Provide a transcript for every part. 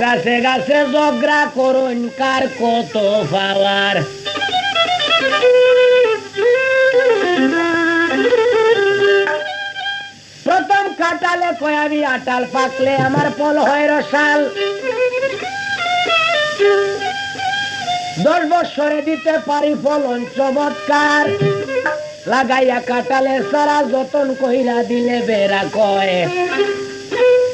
গাছে গাছে জগরা করুন, কার কত প্রথম কাটালে কয়াবি আটাল পাকলে আমার পল হয় রসাল। দশ বৎসরে দিতে পারি ফলন চমৎকার। লাগাইয়া কাটালে সারা যতন কইরা দিলে বেড়া কয়।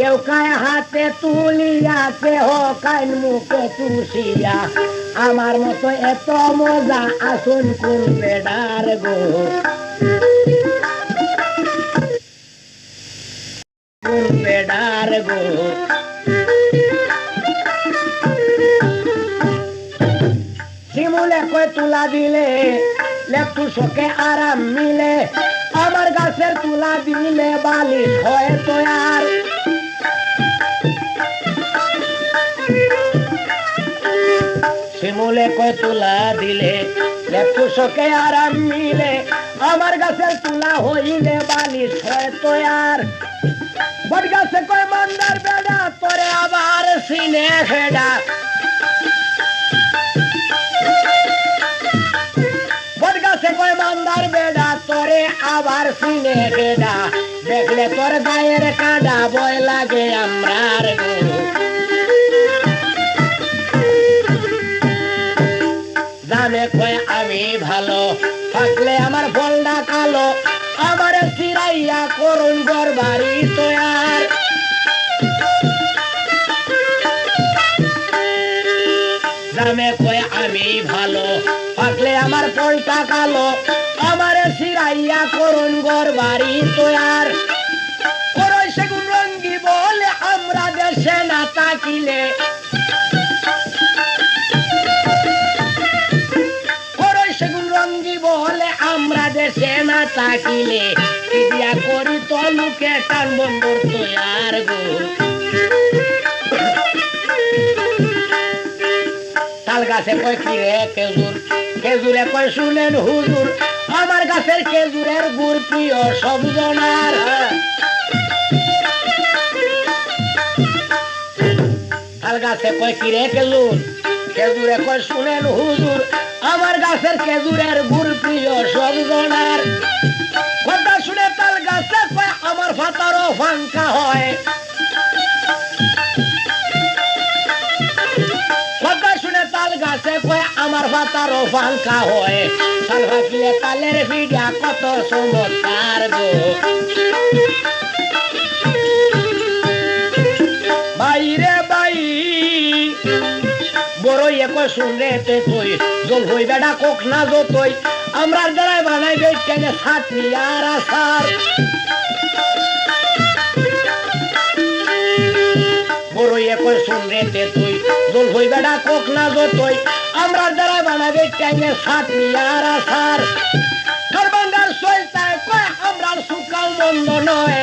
কেউ কায় হাতে তুলিয়া, কেহ কান মুখে তুষিয়া আমার মতো এত মজা আসুন কোন বেডার গো। বেডার গো। শিমুলে কয় তুলা দিলে, লেপটু শোকে আরাম মিলে। আমার গাছের তুলা দিলে বালি হয় তো আর শিমুলে তুলা দিলে শোকে আরাম মিলে, আমার গাছের তুলা হইলে বালিশ হয় তো আর বট গাছে কয় মন্দার বেড়া, তোরে আবার সিনে মন্দার বেড়া আবার সিনে দেখলে তোর গায়ের কাঁডা বয় লাগে আমরার গরু। জানে কয় আমি ভালো। থাকলে আমার ফলটা কালো। আমার চিরাইয়া করুন গর বাড়ি জামে কয় আমি ভালো। থাকলে আমার ফলটা কালো। আমার চিরাইয়া করুন গর বাড়ি তৈয়ার সেগুন রঙ্গি বলে আমরা দেশে না তাকিলে দেশে না তাকিলে কি দিয়া করি তলুকে টান বন্দর তৈয়ার গো। তাল গাছে কয়, কি রে খেজুর? খেজুরে কয়, শুনেন হুজুর, আমার গাছের খেজুরের গুড় প্রিয় সব জনার। তাল গাছে কয়, কি রে খেজুর? খেজুরে কয়, শুনেন হুজুর, আমার গাছের খেজুরের গুড় ফাঙ্কা হয়। শুনে আমার পাতারও ফাঙ্কা হয়। তাল ফাঁকিলে তালের ভিডিয়া কত চমৎকার বাইরে বাই বড় একই শুনরে তে তুই জল হই বেড়া কোক না যতই। আমরা দ্বারাই বানাই বেট কেনে ছাটনি আর আসার বড় একই শুনরে তে তুই। জল হই বেড়া কোক না যতই। আমরা দ্বারাই বানাবে কেনে ছাটনি আর আসার কারবান্ডার সইতায় কয়, আমরা সুকাল মন্দ নয়।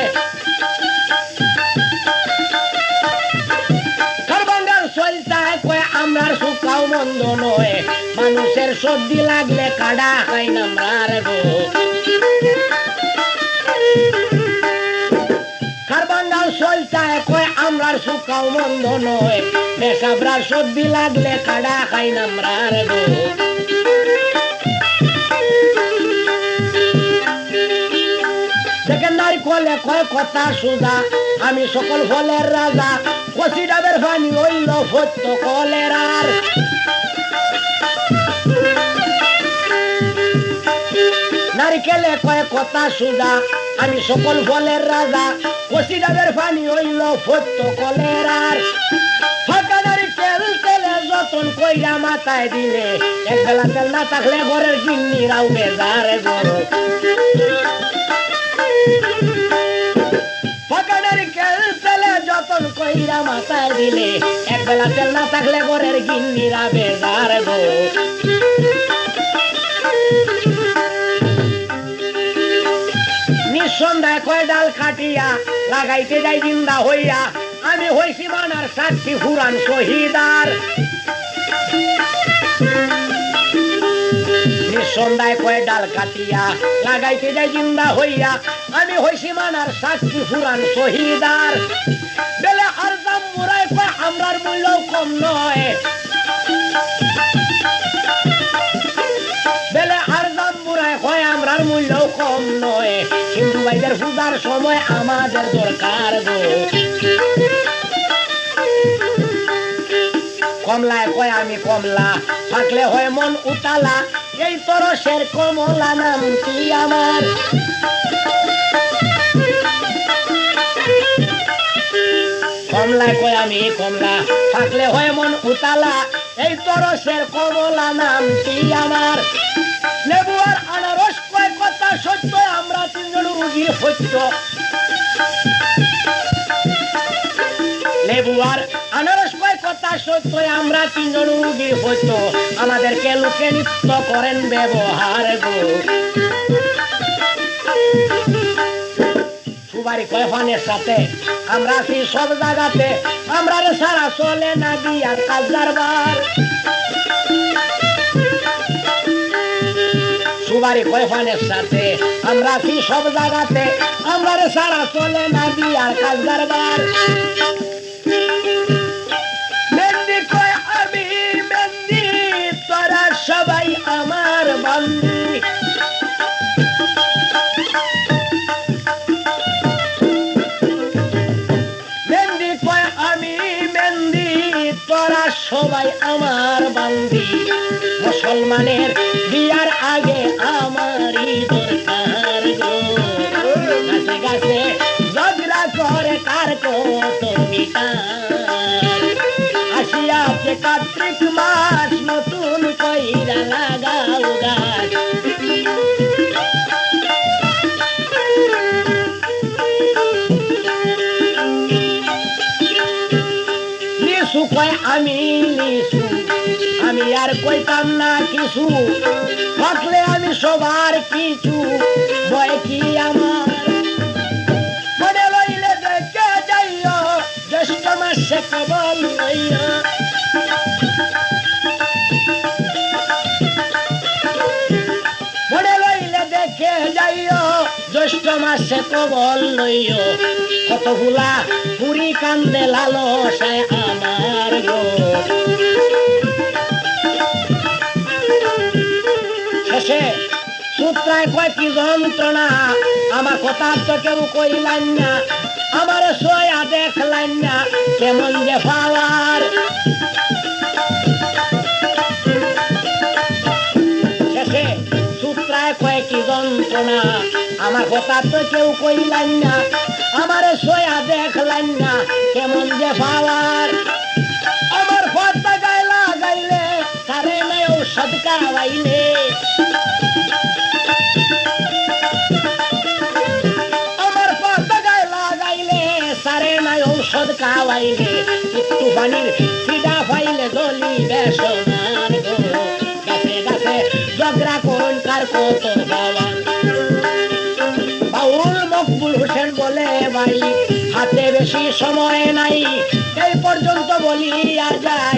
কারবান্ডার সইতায় কয়, আমরা সুকাও মন্দ নয়। মানুষের সর্দি লাগলে কাডা খাই নামরার গো। সুকাও মন্দ নয়। পেশাবরা সর্দি লাগলে খাই গো। নারিকলে কয় কথা সুজা, আমি সকল ফলের রাজা। কচি ডাবের পানি হইল সত্য কলের আর। নারিকেলে কয় কথা সুজা? আমি সকল ফলের রাজা। কচি ডাবের পানি হইল সত্য কলের আর। ফাঁকা নারিকেল তেলে যতন কইরা মাথায় দিলে এক বেলা তেল না থাকলে ঘরের গিন্নিরাও বেজারে গরু ফাঁকা নারিকেল তেলে যতন কইরা মাথায় দিলে এক বেলা তেল না থাকলে ঘরের হইয়া, লাগাইতে যাই জিন্দা হইয়া, আমি হইছি মানার সাক্ষী ফুরান শহীদার। নিঃসন্ধ্যায় কয়ে ডাল কাটিয়া, লাগাইতে যাই জিন্দা হইয়া, আমি হইছি মানার সাক্ষী ফুরান শহীদার। বেলে আর দাম মুরাই কয় আমরার মূল্য কম নয়। ভাইদের পূজার সময় আমাদের দরকার গো। কমলায় কয় আমি কমলা, থাকলে হয় মন উতালা। এই তরসের কমলা নামটি আমার? কমলায় কয় আমি কমলা, থাকলে হয় মন উতালা। এই তরসের কমলা নামটি আমার? লেবু আর আনারস কয় কথা সত্য সত্য লেবু আর আনারস কথা সত্য আমরা তিনজন রুগী হইত আমাদেরকে লোকে নিত্য করেন ব্যবহার গো। সুবারি কয় ফানের সাথে আমরা আছি সব জায়গাতে। আমরা সারা চলে না বিয়ার কাজ দরবার কয়ফানের সাথে। আমরা কি সব জায়গাতে আমরা সারা চলে না আর কাজ দরবার। মুসলমানের বিয়ার আগে আমারই দরকার গো। গাছে গাছে করে কত আসিয়াছে কার্তিক মাস নতুন কইরা লাগাও আর কইতাম না কিছু। থাকলে আমি সবার কিছু। বয় কি আমার? মনে লইলে দেখে যাইও, জ্যেষ্ঠ মাসে কবল যাইও, জ্যৈষ্ঠ মাসে কবল লইও। কত ফুলা পুরি কান্দে লালসায় আমার। সূত্রায় কয়, কি যন্ত্রণা? আমার কথা তো কেউ কইলাম না। আমার সোয়া দেখলাম না। কেমন যে পাওয়ার। শেষে কয়, কি যন্ত্রণা? আমার কথা তো কেউ কইলাম না। আমার সোয়া দেখলাম না। কেমন যে পাওয়ার। আমার কথা গাইলা গাইলে সারে নাই ঔষধ কাওয়াইলে ঔষধ কাওয়াইলে একটু পানির ফাইলে গলি ঝগড়া কোন কার কত বাউল মকবুল হোসেন বলে ভাই হাতে বেশি সময় নাই, এই পর্যন্ত বলিয়া যাই।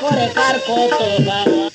ঝগড়া করে কার কত বাবা